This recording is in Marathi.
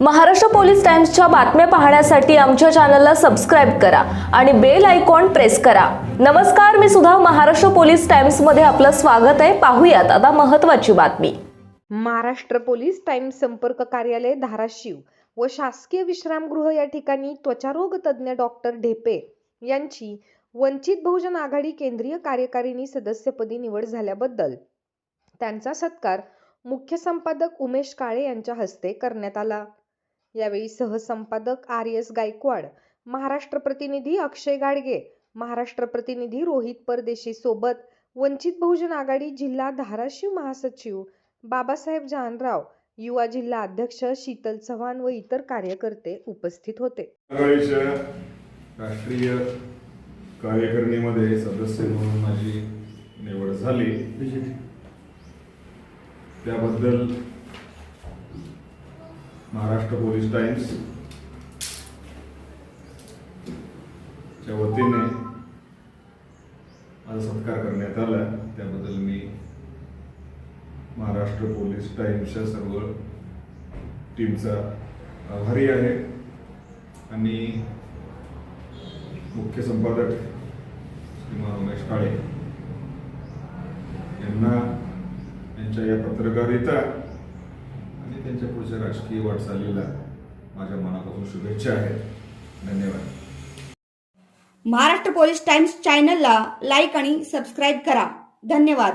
महाराष्ट्र पोलीस टाइम्सच्या बातम्या पाहण्यासाठी आमच्या चॅनलला सबस्क्राईब करा आणि बेल आयकॉन प्रेस करा. नमस्कार मी सुद्धा महाराष्ट्र पोलीस टाइम्समध्ये आपलं स्वागत आहे. पाहूयात आता महत्वाची बातमी. महाराष्ट्र पोलीस टाइम्स संपर्क कार्यालय धाराशिव व शासकीय विश्रामगृह या ठिकाणी त्वचारोग तज्ज्ञ डॉक्टर ढेपे यांची वंचित बहुजन आघाडी केंद्रीय कार्यकारिणी सदस्यपदी निवड झाल्याबद्दल त्यांचा सत्कार मुख्य संपादक उमेश काळे यांच्या हस्ते करण्यात आला. यावेळी सहसंपादक आर एस गायकवाड महाराष्ट्र प्रतिनिधी अक्षय गाडगे महाराष्ट्र प्रतिनिधी रोहित परदेशी सोबत वंचित बहुजन आघाडी जिल्हा धाराशिव महासचिव बाबासाहेब जानराव युवा जिल्हा अध्यक्ष शीतल चव्हाण व इतर कार्यकर्ते उपस्थित होते. राष्ट्रीय कार्यकारिणीमध्ये सदस्य म्हणून माझी निवड झाली. त्याबद्दल महाराष्ट्र पोलीस टाइम्स च्या वतीने माझा सत्कार करण्यात आला. त्याबद्दल मी महाराष्ट्र पोलीस टाइम्सच्या सर्व टीमचा आभारी आहे. आणि मुख्य संपादक श्रीमान उमेश काळे यांना त्यांच्या या पत्रकारिता आणि त्यांच्या पुढच्या राजकीय वाटचालीला माझ्या मनापासून शुभेच्छा आहेत. धन्यवाद. महाराष्ट्र पोलीस टाइम्स चॅनलला लाईक आणि सबस्क्राईब करा. धन्यवाद.